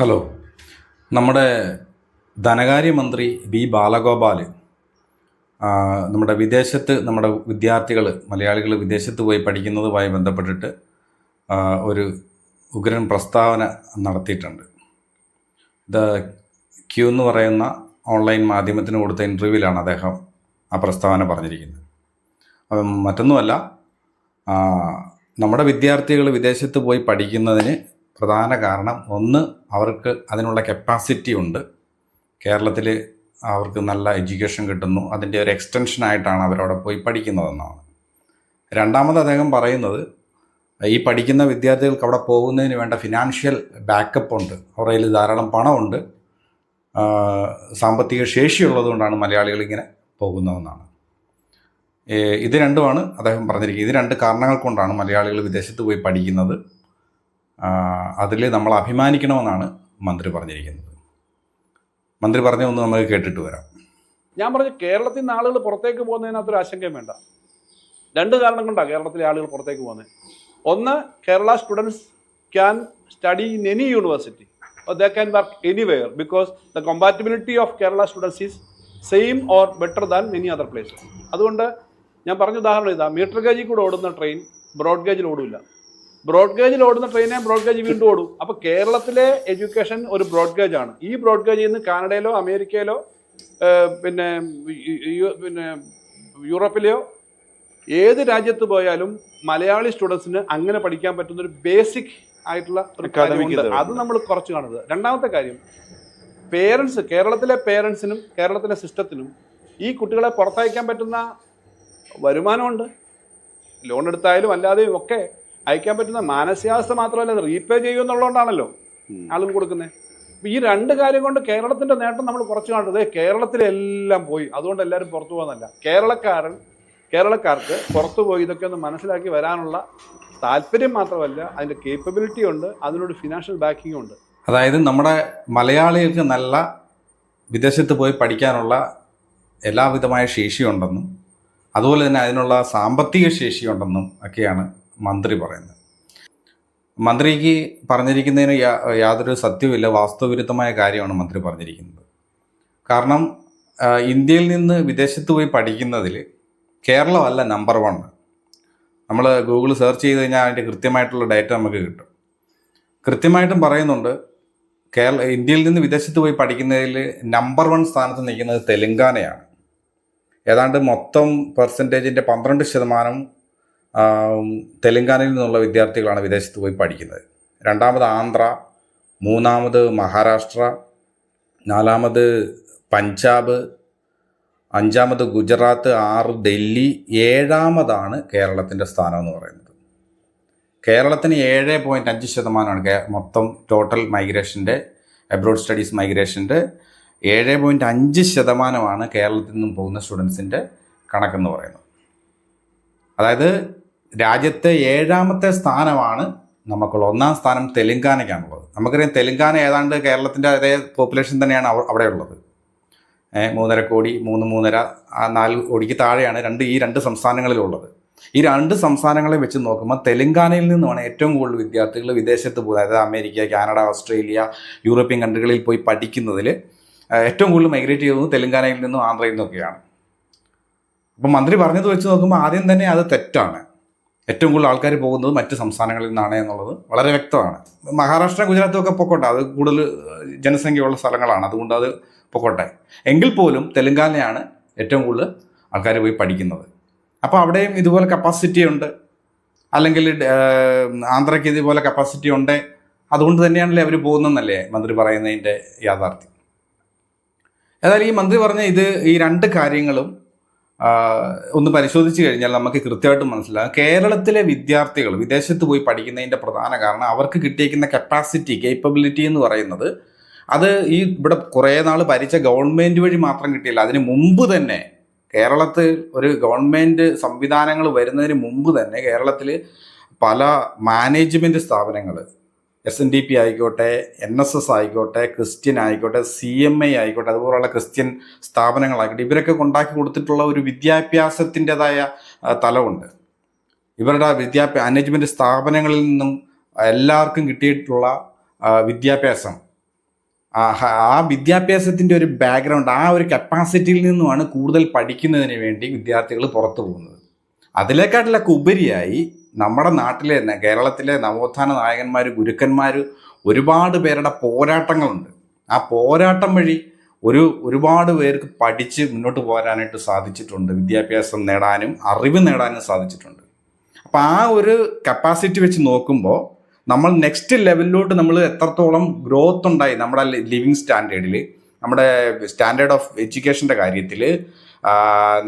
Hello. നമ്മുടെ ധനകാര്യമന്ത്രി B Balagopal നമ്മുടെ വിദേശത്ത് നമ്മുടെ വിദ്യാർത്ഥികൾ മലയാളികൾ വിദേശത്ത് പോയി പഠിക്കുന്നതുമായി ബന്ധപ്പെട്ടിട്ട് ഒരു ഉഗ്രൻ പ്രസ്താവന നടത്തിയിട്ടുണ്ട്. ദ ക്യൂ എന്ന് പറയുന്ന ഓൺലൈൻ മാധ്യമത്തിന് കൊടുത്ത ഇന്റർവ്യൂവിലാണ് അദ്ദേഹം ആ പ്രസ്താവന പറഞ്ഞിരിക്കുന്നത്. അപ്പം മറ്റൊന്നുമല്ല നമ്മുടെ വിദ്യാർത്ഥികൾ വിദേശത്ത് പോയി പഠിക്കുന്നതിന് പ്രധാന കാരണം ഒന്ന് അവർക്ക് അതിനുള്ള കപ്പാസിറ്റി ഉണ്ട്. കേരളത്തിൽ അവർക്ക് നല്ല എഡ്യൂക്കേഷൻ കിട്ടുന്നു. അതിന്റെ ഒരു എക്സ്റ്റൻഷനായിട്ടാണ് അവരവിടെ പോയി പഠിക്കുന്നതെന്നാണ്. രണ്ടാമത് അദ്ദേഹം പറയുന്നത് ഈ പഠിക്കുന്ന വിദ്യാർത്ഥികൾക്ക് അവിടെ പോകുന്നതിന് വേണ്ട ഫിനാൻഷ്യൽ ബാക്കപ്പ് ഉണ്ട്. അവരുടെ കയ്യിൽ ധാരാളം പണമുണ്ട്. സാമ്പത്തിക ശേഷിയുള്ളതുകൊണ്ടാണ് മലയാളികൾ ഇങ്ങനെ പോകുന്നതെന്നാണ്. ഇത് രണ്ടുമാണ് അദ്ദേഹം പറഞ്ഞിരിക്കുന്നത്. ഇത് രണ്ട് കാരണങ്ങൾ കൊണ്ടാണ് മലയാളികൾ വിദേശത്ത് പോയി പഠിക്കുന്നത്. അതിൽ നമ്മൾ അഭിമാനിക്കണമെന്നാണ് മന്ത്രി പറഞ്ഞിരിക്കുന്നത്. മന്ത്രി പറഞ്ഞ ഒന്ന് നമുക്ക് കേട്ടിട്ട് വരാം. ഞാൻ പറഞ്ഞു കേരളത്തിൽ നിന്ന് ആളുകൾ പുറത്തേക്ക് പോകുന്നതിനകത്തൊരു ആശങ്കയും വേണ്ട. രണ്ട് കാരണം കൊണ്ടാണ് കേരളത്തിലെ ആളുകൾ പുറത്തേക്ക് പോകുന്നത് ഒന്ന് Kerala students can study in any university they can work anywhere because the compatibility of Kerala students is same or better than many other place അതുകൊണ്ട് ഞാൻ പറഞ്ഞ ഉദാഹരണം ഇതാ മീറ്റർ ഗേജിൽ കൂടെ ഓടുന്ന ട്രെയിൻ ബ്രോഡ് ഗേജിൽ ഓടില്ല ബ്രോഡ് ഗേജിൽ ഓടുന്ന ട്രെയിനെ ബ്രോഡ് ഗേജ് വീണ്ടും ഓടും. അപ്പൊ കേരളത്തിലെ എഡ്യൂക്കേഷൻ ഒരു ബ്രോഡ് ഗേജ് ആണ്. ഈ ബ്രോഡ് ഗേജിൽ നിന്ന് കാനഡയിലോ അമേരിക്കയിലോ പിന്നെ പിന്നെ യൂറോപ്പിലെയോ ഏത് രാജ്യത്ത് പോയാലും മലയാളി സ്റ്റുഡൻസിന് അങ്ങനെ പഠിക്കാൻ പറ്റുന്ന ഒരു ബേസിക് ആയിട്ടുള്ള ഒരു കാര്യമുണ്ട് അത് നമ്മൾ കുറച്ച് കാണുന്നത്. രണ്ടാമത്തെ കാര്യം പേരൻസ് കേരളത്തിലെ പേരൻസിനും കേരളത്തിലെ സിസ്റ്റത്തിനും ഈ കുട്ടികളെ പുറത്തയക്കാൻ പറ്റുന്ന വരുമാനമുണ്ട്. ലോൺ എടുത്തായാലും അല്ലാതെയും ഒക്കെ അയക്കാൻ പറ്റുന്ന മാനസികാവസ്ഥ മാത്രമല്ല അത് റീപേ ചെയ്യുമെന്നുള്ളതുകൊണ്ടാണല്ലോ ആളുകൾ കൊടുക്കുന്നത് ഈ രണ്ട് കാര്യം കൊണ്ട് കേരളത്തിന്റെ നേട്ടം നമ്മൾ കുറച്ച് കാണുന്നത്. കേരളത്തിലെല്ലാം പോയി. അതുകൊണ്ട് എല്ലാവരും പുറത്തു പോകുന്നല്ല കേരളക്കാരൻ കേരളക്കാർക്ക് പുറത്തു പോയി ഇതൊക്കെ ഒന്ന് മനസ്സിലാക്കി വരാനുള്ള താല്പര്യം മാത്രമല്ല അതിന്റെ കേപ്പബിലിറ്റി ഉണ്ട് അതിനൊരു ഫിനാൻഷ്യൽ ബാക്കിംഗ് ഉണ്ട്. അതായത് നമ്മുടെ മലയാളികൾക്ക് നല്ല വിദേശത്ത് പോയി പഠിക്കാനുള്ള എല്ലാവിധമായ ശേഷിയുണ്ടെന്നും അതുപോലെ തന്നെ അതിനുള്ള സാമ്പത്തിക ശേഷിയുണ്ടെന്നും ഒക്കെയാണ് മന്ത്രി പറയുന്നത്. മന്ത്രിക്ക് പറഞ്ഞിരിക്കുന്നതിന് യാതൊരു സത്യവുമില്ല വാസ്തവവിരുദ്ധമായ കാര്യമാണ് മന്ത്രി പറഞ്ഞിരിക്കുന്നത്. കാരണം ഇന്ത്യയിൽ നിന്ന് വിദേശത്ത് പോയി പഠിക്കുന്നതിൽ കേരളമല്ല നമ്പർ വൺ. നമ്മൾ ഗൂഗിൾ സെർച്ച് ചെയ്ത് കഴിഞ്ഞാൽ അതിന്റെ കൃത്യമായിട്ടുള്ള ഡേറ്റ നമുക്ക് കിട്ടും. കൃത്യമായിട്ടും പറയുന്നുണ്ട് കേരള ഇന്ത്യയിൽ നിന്ന് വിദേശത്ത് പോയി പഠിക്കുന്നതിൽ നമ്പർ വൺ സ്ഥാനത്ത് നിൽക്കുന്നത് തെലങ്കാനയാണ്. ഏതാണ്ട് മൊത്തം പെർസെന്റേജിന്റെ പന്ത്രണ്ട് ശതമാനം തെലങ്കാനയിൽ നിന്നുള്ള വിദ്യാർത്ഥികളാണ് വിദേശത്ത് പോയി പഠിക്കുന്നത്. രണ്ടാമത് ആന്ധ്ര മൂന്നാമത് മഹാരാഷ്ട്ര നാലാമത് പഞ്ചാബ് അഞ്ചാമത് ഗുജറാത്ത് ആറ് ഡൽഹി ഏഴാമതാണ് കേരളത്തിന്റെ സ്ഥാനം എന്ന് പറയുന്നത്. കേരളത്തിന് ഏഴ് പോയിന്റ് അഞ്ച് ശതമാനമാണ് മൊത്തം ടോട്ടൽ മൈഗ്രേഷന്റെ അബ്രോഡ് സ്റ്റഡീസ് മൈഗ്രേഷന്റെ ഏഴ് പോയിന്റ് അഞ്ച് ശതമാനമാണ് കേരളത്തിൽ നിന്നും പോകുന്ന സ്റ്റുഡൻസിന്റെ കണക്കെന്ന് പറയുന്നത്. അതായത് രാജ്യത്തെ ഏഴാമത്തെ സ്ഥാനമാണ് നമുക്കുള്ള ഒന്നാം സ്ഥാനം തെലുങ്കാനയ്ക്കാണുള്ളത്. നമുക്കറിയാം തെലുങ്കാന ഏതാണ്ട് കേരളത്തിന്റെ അതേ പോപ്പുലേഷൻ തന്നെയാണ് അവിടെ ഉള്ളത് മൂന്നര കോടി മൂന്ന് മൂന്നര നാല് കോടിക്ക് താഴെയാണ് രണ്ട് ഈ രണ്ട് സംസ്ഥാനങ്ങളിലുള്ളത്. ഈ രണ്ട് സംസ്ഥാനങ്ങളെ വെച്ച് നോക്കുമ്പോൾ തെലങ്കാനയിൽ നിന്നുമാണ് ഏറ്റവും കൂടുതൽ വിദ്യാർത്ഥികൾ വിദേശത്ത് പോകുന്നത്. അതായത് അമേരിക്ക കാനഡ ഓസ്ട്രേലിയ യൂറോപ്യൻ കൺട്രികളിൽ പോയി പഠിക്കുന്നതിൽ ഏറ്റവും കൂടുതൽ മൈഗ്രേറ്റ് ചെയ്യുന്നത് തെലങ്കാനയിൽ നിന്നും ആന്ധ്രയിൽ നിന്നൊക്കെയാണ്. അപ്പം മന്ത്രി പറഞ്ഞത് വെച്ച് നോക്കുമ്പോൾ ആദ്യം തന്നെ അത് തെറ്റാണ്. ഏറ്റവും കൂടുതൽ ആൾക്കാർ പോകുന്നത് മറ്റ് സംസ്ഥാനങ്ങളിൽ നിന്നാണ് എന്നുള്ളത് വളരെ വ്യക്തമാണ്. മഹാരാഷ്ട്ര ഗുജറാത്തും ഒക്കെ പൊക്കോട്ടെ. അത് കൂടുതൽ ജനസംഖ്യയുള്ള സ്ഥലങ്ങളാണ്. അതുകൊണ്ട് അത് പൊക്കോട്ടെ. എങ്കിൽ പോലും തെലുങ്കാനയാണ് ഏറ്റവും കൂടുതൽ ആൾക്കാർ പോയി പഠിക്കുന്നത്. അപ്പോൾ അവിടെയും ഇതുപോലെ കപ്പാസിറ്റി ഉണ്ട്. അല്ലെങ്കിൽ ആന്ധ്രയ്ക്ക് ഇതുപോലെ കപ്പാസിറ്റി ഉണ്ട്. അതുകൊണ്ട് തന്നെയാണല്ലേ അവർ പോകുന്നതെന്നല്ലേ മന്ത്രി പറയുന്നതിന്റെ യാഥാർത്ഥ്യം? ഏതായാലും ഈ മന്ത്രി പറഞ്ഞ ഇത് ഈ രണ്ട് കാര്യങ്ങളും ഒന്ന് പരിശോധിച്ചു കഴിഞ്ഞാൽ നമുക്ക് കൃത്യമായിട്ട് മനസ്സിലാകും കേരളത്തിലെ വിദ്യാർത്ഥികൾ വിദേശത്ത് പോയി പഠിക്കുന്നതിന്റെ പ്രധാന കാരണം അവർക്ക് കിട്ടിയേക്കുന്ന കപ്പാസിറ്റി കേപ്പബിലിറ്റി എന്ന് പറയുന്നത് അത് ഈ ഇവിടെ കുറേ നാൾ ഭരിച്ച ഗവൺമെന്റ് വഴി മാത്രം കിട്ടിയില്ല. അതിന് മുമ്പ് തന്നെ കേരളത്തിൽ ഒരു ഗവൺമെന്റ് സംവിധാനങ്ങൾ വരുന്നതിന് മുമ്പ് തന്നെ കേരളത്തിൽ പല മാനേജ്മെന്റ് സ്ഥാപനങ്ങൾ എസ് എൻ ഡി പി ആയിക്കോട്ടെ എൻ എസ് എസ് ആയിക്കോട്ടെ ക്രിസ്ത്യൻ ആയിക്കോട്ടെ സി എം ഐ ആയിക്കോട്ടെ അതുപോലുള്ള ക്രിസ്ത്യൻ സ്ഥാപനങ്ങളായിക്കോട്ടെ ഇവരൊക്കെ ഉണ്ടാക്കി കൊടുത്തിട്ടുള്ള ഒരു വിദ്യാഭ്യാസത്തിന്റെതായ തലമുണ്ട്. ഇവരുടെ വിദ്യാഭ്യാസ മാനേജ്മെന്റ് സ്ഥാപനങ്ങളിൽ നിന്നും എല്ലാവർക്കും കിട്ടിയിട്ടുള്ള വിദ്യാഭ്യാസം. ആ വിദ്യാഭ്യാസത്തിന്റെ ഒരു ബാക്ക്ഗ്രൗണ്ട് ആ ഒരു കപ്പാസിറ്റിയിൽ നിന്നുമാണ് കൂടുതൽ പഠിക്കുന്നതിന് വേണ്ടി വിദ്യാർത്ഥികൾ പുറത്തു പോകുന്നത്. അതിലേക്കാട്ടിലൊക്കെ ഉപരിയായി നമ്മുടെ നാട്ടിലെ കേരളത്തിലെ നവോത്ഥാന നായകന്മാർ ഗുരുക്കന്മാർ ഒരുപാട് പേരുടെ പോരാട്ടങ്ങളുണ്ട്. ആ പോരാട്ടം വഴി ഒരു ഒരുപാട് പേർക്ക് പഠിച്ച് മുന്നോട്ട് പോരാനായിട്ട് സാധിച്ചിട്ടുണ്ട്. വിദ്യാഭ്യാസം നേടാനും അറിവ് നേടാനും സാധിച്ചിട്ടുണ്ട്. അപ്പോൾ ആ ഒരു കപ്പാസിറ്റി വെച്ച് നോക്കുമ്പോൾ നമ്മൾ നെക്സ്റ്റ് ലെവലിലോട്ട് നമ്മൾ എത്രത്തോളം ഗ്രോത്ത് ഉണ്ടായി നമ്മുടെ ലിവിങ് സ്റ്റാൻഡേർഡിൽ നമ്മുടെ സ്റ്റാൻഡേർഡ് ഓഫ് എഡ്യൂക്കേഷന്റെ കാര്യത്തിൽ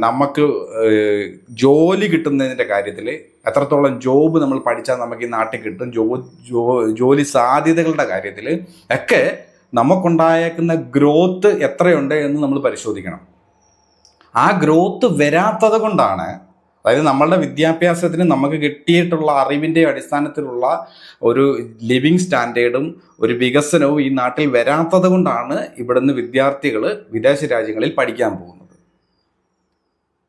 നമുക്ക് ജോലി കിട്ടുന്നതിന്റെ കാര്യത്തിൽ എത്രത്തോളം ജോബ് നമ്മൾ പഠിച്ചാൽ നമുക്ക് ഈ നാട്ടിൽ കിട്ടും ജോ ജോലി സാധ്യതകളുടെ കാര്യത്തിൽ ഒക്കെ നമുക്കുണ്ടായേക്കുന്ന ഗ്രോത്ത് എത്രയുണ്ട് എന്ന് നമ്മൾ പരിശോധിക്കണം. ആ ഗ്രോത്ത് വരാത്തത് കൊണ്ടാണ് അതായത് നമ്മളുടെ വിദ്യാഭ്യാസത്തിന് നമുക്ക് കിട്ടിയിട്ടുള്ള അറിവിന്റെ അടിസ്ഥാനത്തിലുള്ള ഒരു ലിവിങ് സ്റ്റാൻഡേർഡും ഒരു വികസനവും ഈ നാട്ടിൽ വരാത്തത് കൊണ്ടാണ് ഇവിടുന്ന് വിദ്യാർത്ഥികൾ വിദേശ രാജ്യങ്ങളിൽ പഠിക്കാൻ പോകുന്നത്.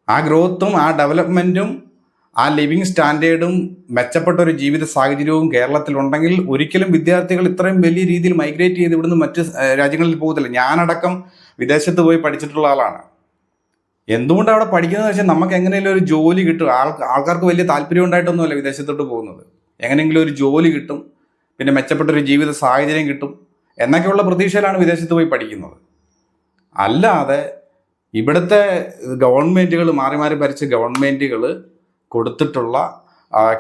ആ ഗ്രോത്തും ആ ഡെവലപ്മെന്റും ആ ലിവിങ് സ്റ്റാൻഡേർഡും മെച്ചപ്പെട്ട ഒരു ജീവിത സാഹചര്യവും കേരളത്തിലുണ്ടെങ്കിൽ ഒരിക്കലും വിദ്യാർത്ഥികൾ ഇത്രയും വലിയ രീതിയിൽ മൈഗ്രേറ്റ് ചെയ്ത് ഇവിടുന്ന് മറ്റ് രാജ്യങ്ങളിൽ പോകത്തില്ല. ഞാനടക്കം വിദേശത്ത് പോയി പഠിച്ചിട്ടുള്ള ആളാണ്. എന്തുകൊണ്ട് അവിടെ പഠിക്കുന്നത് വെച്ചാൽ നമുക്ക് എങ്ങനെയെങ്കിലും ഒരു ജോലി കിട്ടും. ആൾ ആൾക്കാർക്ക് വലിയ താല്പര്യം ഉണ്ടായിട്ടൊന്നുമല്ല വിദേശത്തോട്ട് പോകുന്നത്. എങ്ങനെയെങ്കിലും ഒരു ജോലി കിട്ടും പിന്നെ മെച്ചപ്പെട്ട ഒരു ജീവിത സാഹചര്യം കിട്ടും എന്നൊക്കെയുള്ള പ്രതീക്ഷയിലാണ് വിദേശത്ത് പോയി പഠിക്കുന്നത്. അല്ലാതെ ഇവിടുത്തെ ഗവൺമെന്റുകൾ മാറി മാറി ഭരിച്ച ഗവൺമെന്റുകൾ കൊടുത്തിട്ടുള്ള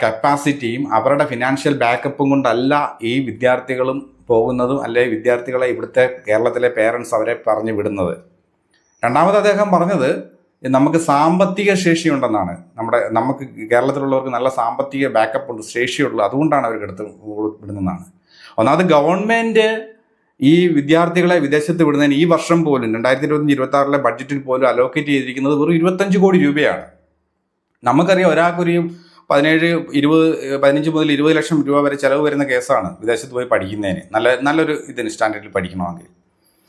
കപ്പാസിറ്റിയും അവരുടെ ഫിനാൻഷ്യൽ ബാക്കപ്പും കൊണ്ടല്ല ഈ വിദ്യാർത്ഥികളും പോകുന്നതും അല്ലെ വിദ്യാർത്ഥികളെ ഇവിടുത്തെ കേരളത്തിലെ പേരൻസ് അവരെ പറഞ്ഞു വിടുന്നത്. രണ്ടാമത് അദ്ദേഹം പറഞ്ഞത് നമുക്ക് സാമ്പത്തിക ശേഷി ഉണ്ടെന്നാണ്. നമ്മുടെ നമുക്ക് കേരളത്തിലുള്ളവർക്ക് നല്ല സാമ്പത്തിക ബാക്കപ്പ് ഉണ്ട് ശേഷിയുള്ളൂ അതുകൊണ്ടാണ് അവർക്ക് എടുത്ത് വിടുന്നതാണ്. ഒന്നാമത് ഗവൺമെന്റ് ഈ വിദ്യാർത്ഥികളെ വിദേശത്ത് വിടുന്നതിന് ഈ വർഷം പോലും രണ്ടായിരത്തി ഇരുപത്തഞ്ച് ഇരുപത്തി ആറിലെ ബഡ്ജറ്റിൽ പോലും അലോക്കേറ്റ് ചെയ്തിരിക്കുന്നത് വെറും ഇരുപത്തഞ്ച് കോടി രൂപയാണ്. നമുക്കറിയാം ഒരാൾക്കൊരു പതിനേഴ് ഇരുപത് പതിനഞ്ച് മുതൽ ഇരുപത് ലക്ഷം രൂപ വരെ ചിലവ് വരുന്ന കേസാണ് വിദേശത്ത് പോയി പഠിക്കുന്നതിന്. നല്ല നല്ലൊരു ഇതിന് സ്റ്റാൻഡേർഡിൽ പഠിക്കണമെങ്കിൽ.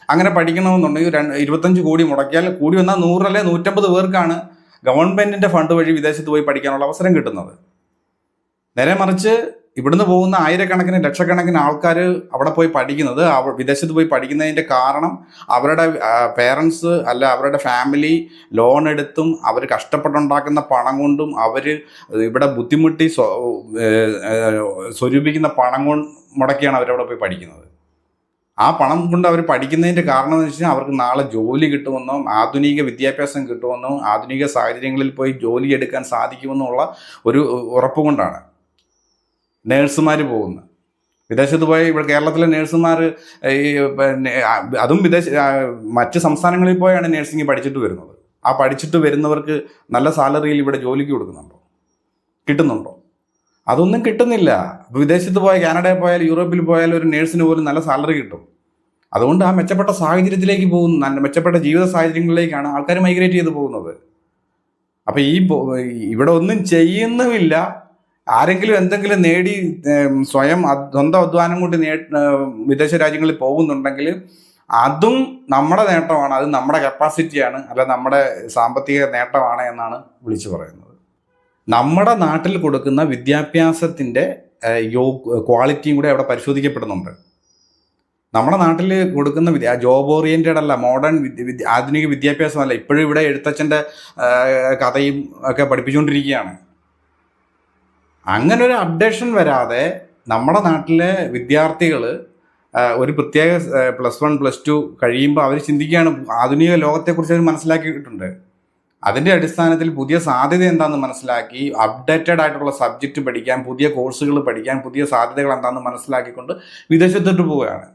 അങ്ങനെ പഠിക്കണമെന്നുണ്ടെങ്കിൽ രണ്ട് ഇരുപത്തഞ്ച് കോടി മുടക്കിയാൽ കൂടി വന്നാൽ നൂറല്ലേ നൂറ്റമ്പത് പേർക്കാണ് ഗവൺമെന്റിന്റെ ഫണ്ട് വഴി വിദേശത്ത് പോയി പഠിക്കാനുള്ള അവസരം കിട്ടുന്നത്. നേരെ മറിച്ച് ഇവിടുന്ന് പോകുന്ന ആയിരക്കണക്കിന് ലക്ഷക്കണക്കിന് ആൾക്കാർ അവിടെ പോയി പഠിക്കുന്നത്. അവ വിദേശത്ത് പോയി പഠിക്കുന്നതിന്റെ കാരണം അവരുടെ പേരൻസ് അല്ല അവരുടെ ഫാമിലി ലോൺ എടുത്തും അവർ കഷ്ടപ്പെട്ടുണ്ടാക്കുന്ന പണം കൊണ്ടും അവർ ഇവിടെ ബുദ്ധിമുട്ടി സ്വരൂപിക്കുന്ന പണം കൊണ്ട് മുടക്കിയാണ് അവരവിടെ പോയി പഠിക്കുന്നത്. ആ പണം കൊണ്ട് അവർ പഠിക്കുന്നതിന്റെ കാരണം എന്ന് വെച്ചാൽ അവർക്ക് നാളെ ജോലി കിട്ടുമെന്നോ ആധുനിക വിദ്യാഭ്യാസം കിട്ടുമെന്നോ ആധുനിക സാഹചര്യങ്ങളിൽ പോയി ജോലി എടുക്കാൻ സാധിക്കുമെന്നുള്ള ഒരു ഉറപ്പ് കൊണ്ടാണ്. നേഴ്സുമാർ പോകുന്നത് വിദേശത്ത് പോയി ഇവിടെ കേരളത്തിലെ നേഴ്സുമാർ ഈ പിന്നെ അതും വിദേശ മറ്റ് സംസ്ഥാനങ്ങളിൽ പോയാണ് നേഴ്സിംഗ് പഠിച്ചിട്ട് വരുന്നത്. ആ പഠിച്ചിട്ട് വരുന്നവർക്ക് നല്ല സാലറിയിൽ ഇവിടെ ജോലിക്ക് കൊടുക്കുന്നുണ്ടോ? കിട്ടുന്നുണ്ടോ? അതൊന്നും കിട്ടുന്നില്ല. വിദേശത്ത് പോയാൽ കാനഡയിൽ പോയാൽ യൂറോപ്പിൽ പോയാൽ ഒരു നേഴ്സിന് പോലും നല്ല സാലറി കിട്ടും. അതുകൊണ്ട് ആ മെച്ചപ്പെട്ട സാഹചര്യത്തിലേക്ക് പോകുന്ന. നല്ല മെച്ചപ്പെട്ട ജീവിത സാഹചര്യങ്ങളിലേക്കാണ് ആൾക്കാർ മൈഗ്രേറ്റ് ചെയ്ത് പോകുന്നത്. അപ്പം ഈ ഇവിടെ ഒന്നും ചെയ്യുന്നുമില്ല. ആരെങ്കിലും എന്തെങ്കിലും നേടി സ്വയം സ്വന്തം അധ്വാനം കൊണ്ട് നേ വിദേശ രാജ്യങ്ങളിൽ പോകുന്നുണ്ടെങ്കിൽ അതും നമ്മുടെ നേട്ടമാണ്. അത് നമ്മുടെ കപ്പാസിറ്റിയാണ് അല്ല നമ്മുടെ സാമ്പത്തിക നേട്ടമാണ് എന്നാണ് വിളിച്ചു പറയുന്നത്. നമ്മുടെ നാട്ടിൽ കൊടുക്കുന്ന വിദ്യാഭ്യാസത്തിന്റെ യോ ക്വാളിറ്റിയും കൂടി അവിടെ പരിശോധിക്കപ്പെടുന്നുണ്ട്. നമ്മുടെ നാട്ടിൽ കൊടുക്കുന്ന ജോബ് ഓറിയന്റഡ് അല്ല മോഡേൺ ആധുനിക വിദ്യാഭ്യാസമല്ല ഇപ്പോഴും ഇവിടെ എഴുത്തച്ഛന്റെ കഥയും ഒക്കെ പഠിപ്പിച്ചുകൊണ്ടിരിക്കുകയാണ്. അങ്ങനെ ഒരു അപ്ഡേഷൻ വരാതെ നമ്മുടെ നാട്ടിലെ വിദ്യാർത്ഥികൾ ഒരു പ്രത്യേക പ്ലസ് വൺ പ്ലസ് ടു കഴിയുമ്പോൾ അവർ ചിന്തിക്കുകയാണ് ആധുനിക ലോകത്തെക്കുറിച്ച് അവർ മനസ്സിലാക്കിയിട്ടുണ്ട്. അതിന്റെ അടിസ്ഥാനത്തിൽ പുതിയ സാധ്യത എന്താണെന്ന് മനസ്സിലാക്കി അപ്ഡേറ്റഡ് ആയിട്ടുള്ള സബ്ജക്റ്റ് പഠിക്കാൻ പുതിയ കോഴ്സുകൾ പഠിക്കാൻ പുതിയ സാധ്യതകൾ എന്താണെന്ന് മനസ്സിലാക്കിക്കൊണ്ട് വിദേശത്തോട്ട് പോവുകയാണ്.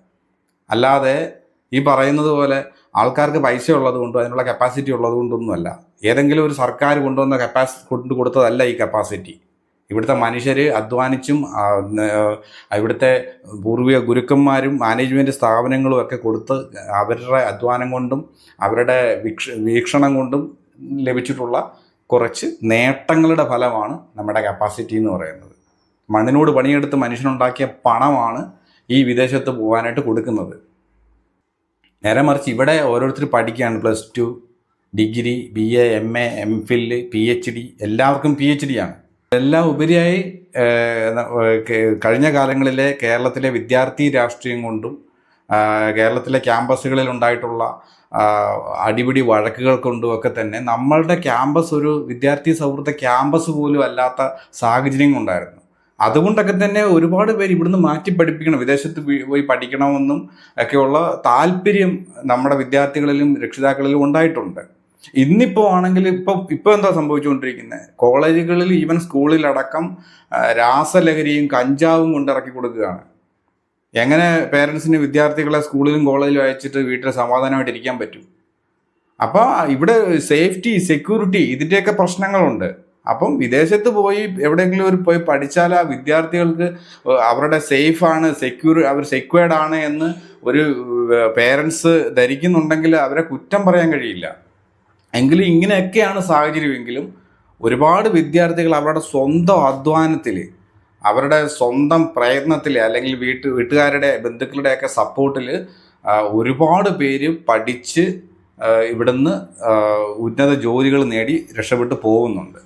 അല്ലാതെ ഈ പറയുന്നത് പോലെ ആൾക്കാർക്ക് പൈസ ഉള്ളത് കൊണ്ടും അതിനുള്ള കപ്പാസിറ്റി ഉള്ളത് കൊണ്ടൊന്നുമല്ല. ഏതെങ്കിലും ഒരു സർക്കാർ കൊണ്ടുവന്ന കപ്പാസി കൊണ്ട് കൊടുത്തതല്ല ഈ കപ്പാസിറ്റി ഇവിടുത്തെ മനുഷ്യർ അധ്വാനിച്ചും ഇവിടുത്തെ പൂർവിക ഗുരുക്കന്മാരും മാനേജ്മെന്റ് സ്ഥാപനങ്ങളും ഒക്കെ കൊടുത്ത് അവരുടെ അധ്വാനം കൊണ്ടും അവരുടെ വീക്ഷ വീക്ഷണം കൊണ്ടും ലഭിച്ചിട്ടുള്ള കുറച്ച് നേട്ടങ്ങളുടെ ഫലമാണ് നമ്മുടെ കപ്പാസിറ്റി എന്ന് പറയുന്നത്. മണ്ണിനോട് പണിയെടുത്ത് മനുഷ്യനുണ്ടാക്കിയ പണമാണ് ഈ വിദേശത്ത് പോകാനായിട്ട് കൊടുക്കുന്നത്. നേരെ മറിച്ച് ഇവിടെ ഓരോരുത്തർ പഠിക്കുകയാണ് plus two degree B A M A M phil P H D എല്ലാവർക്കും പി എച്ച് ഡി ആണ്. എല്ലാം ഉപരിയായി കഴിഞ്ഞ കാലങ്ങളിലെ കേരളത്തിലെ വിദ്യാർത്ഥി രാഷ്ട്രീയം കൊണ്ടും കേരളത്തിലെ ക്യാമ്പസുകളിൽ ഉണ്ടായിട്ടുള്ള അടിപിടി വഴക്കുകൾ കൊണ്ടും ഒക്കെ തന്നെ നമ്മളുടെ ക്യാമ്പസ് ഒരു വിദ്യാർത്ഥി സൗഹൃദ ക്യാമ്പസ് പോലും അല്ലാത്ത സാഹചര്യം ഉണ്ടായിരുന്നു അതുകൊണ്ടൊക്കെ തന്നെ ഒരുപാട് പേര് ഇവിടുന്ന് മാറ്റി പഠിപ്പിക്കണം വിദേശത്ത് പോയി പഠിക്കണമെന്നും ഒക്കെയുള്ള താല്പര്യം നമ്മുടെ വിദ്യാർത്ഥികളിലും രക്ഷിതാക്കളിലും ഉണ്ടായിട്ടുണ്ട്. ഇന്നിപ്പോൾ ആണെങ്കിൽ ഇപ്പം ഇപ്പോൾ എന്താ സംഭവിച്ചുകൊണ്ടിരിക്കുന്നത് കോളേജുകളിൽ ഈവൻ സ്കൂളിലടക്കം രാസലഹരിയും കഞ്ചാവും കൊണ്ടിറക്കി കൊടുക്കുകയാണ്. എങ്ങനെ പേരൻസിന് വിദ്യാർത്ഥികളെ സ്കൂളിലും കോളേജിലും അയച്ചിട്ട് വീട്ടിൽ സമാധാനമായിട്ട് ഇരിക്കാൻ പറ്റും? അപ്പോൾ ഇവിടെ സേഫ്റ്റി സെക്യൂരിറ്റി ഇതിന്റെയൊക്കെ പ്രശ്നങ്ങളുണ്ട്. അപ്പം വിദേശത്ത് പോയി എവിടെയെങ്കിലും ഒരു പോയി പഠിച്ചാൽ ആ വിദ്യാർത്ഥികൾക്ക് അവരുടെ സേഫ് ആണ് സെക്യൂർ അവർ സെക്യൂർഡ് ആണ് എന്ന് ഒരു പേരൻസ് ധരിക്കുന്നുണ്ടെങ്കിൽ അവരെ കുറ്റം പറയാൻ കഴിയില്ല. എങ്കിലും ഇങ്ങനെയൊക്കെയാണ് സാഹചര്യമെങ്കിലും ഒരുപാട് വിദ്യാർത്ഥികൾ അവരുടെ സ്വന്തം അധ്വാനത്തിൽ അവരുടെ സ്വന്തം പ്രയത്നത്തിൽ അല്ലെങ്കിൽ വീട്ട് വീട്ടുകാരുടെ ബന്ധുക്കളുടെയൊക്കെ സപ്പോർട്ടിൽ ഒരുപാട് പേര് പഠിച്ച് ഇവിടുന്ന് ഉന്നത ജോലികൾ നേടി രക്ഷപ്പെട്ട് പോകുന്നുണ്ട്.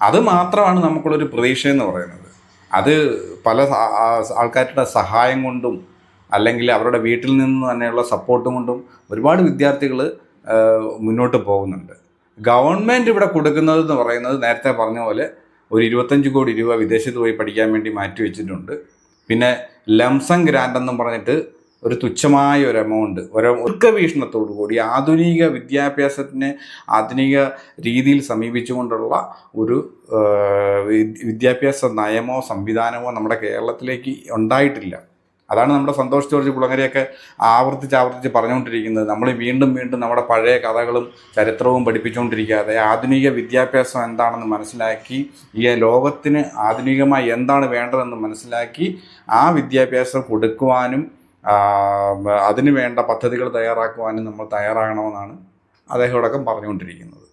അത് മാത്രമാണ് നമുക്കുള്ളൊരു പ്രതീക്ഷ എന്ന് പറയുന്നത്. അത് പല ആൾക്കാരുടെ സഹായം കൊണ്ടും അല്ലെങ്കിൽ അവരുടെ വീട്ടിൽ നിന്ന് തന്നെയുള്ള സപ്പോർട്ടും കൊണ്ടും ഒരുപാട് വിദ്യാർത്ഥികൾ മുന്നോട്ട് പോകുന്നുണ്ട്. ഗവൺമെന്റ് ഇവിടെ കൊടുക്കുന്നത് എന്ന് പറയുന്നത് നേരത്തെ പറഞ്ഞ പോലെ ഒരു ഇരുപത്തഞ്ച് കോടി രൂപ വിദേശത്ത് പോയി പഠിക്കാൻ വേണ്ടി മാറ്റി വെച്ചിട്ടുണ്ട്. പിന്നെ ലംസം ഗ്രാൻഡ് എന്നും പറഞ്ഞിട്ട് ഒരു തുച്ഛമായ ഒരു എമൗണ്ട് ഒരു ദീർഘവീക്ഷണത്തോടു കൂടി ആധുനിക വിദ്യാഭ്യാസത്തിനെ ആധുനിക രീതിയിൽ സമീപിച്ചുകൊണ്ടുള്ള ഒരു വിദ്യാഭ്യാസ നയമോ സംവിധാനമോ നമ്മുടെ കേരളത്തിലേക്ക് ഉണ്ടായിട്ടില്ല. അതാണ് നമ്മുടെ സന്തോഷ് ജോർജ് കുളങ്ങരയൊക്കെ ആവർത്തിച്ച് ആവർത്തിച്ച് പറഞ്ഞുകൊണ്ടിരിക്കുന്നത്. നമ്മൾ വീണ്ടും വീണ്ടും നമ്മുടെ പഴയ കഥകളും ചരിത്രവും പഠിപ്പിച്ചുകൊണ്ടിരിക്കാതെ ആധുനിക വിദ്യാഭ്യാസം എന്താണെന്ന് മനസ്സിലാക്കി ഈ ലോകത്തിന് ആധുനികമായി എന്താണ് വേണ്ടതെന്ന് മനസ്സിലാക്കി ആ വിദ്യാഭ്യാസം കൊടുക്കുവാനും അതിനു വേണ്ട പദ്ധതികൾ തയ്യാറാക്കുവാനും നമ്മൾ തയ്യാറാകണമെന്നാണ് അദ്ദേഹത്തോടൊക്കെ പറഞ്ഞുകൊണ്ടിരിക്കുന്നത്.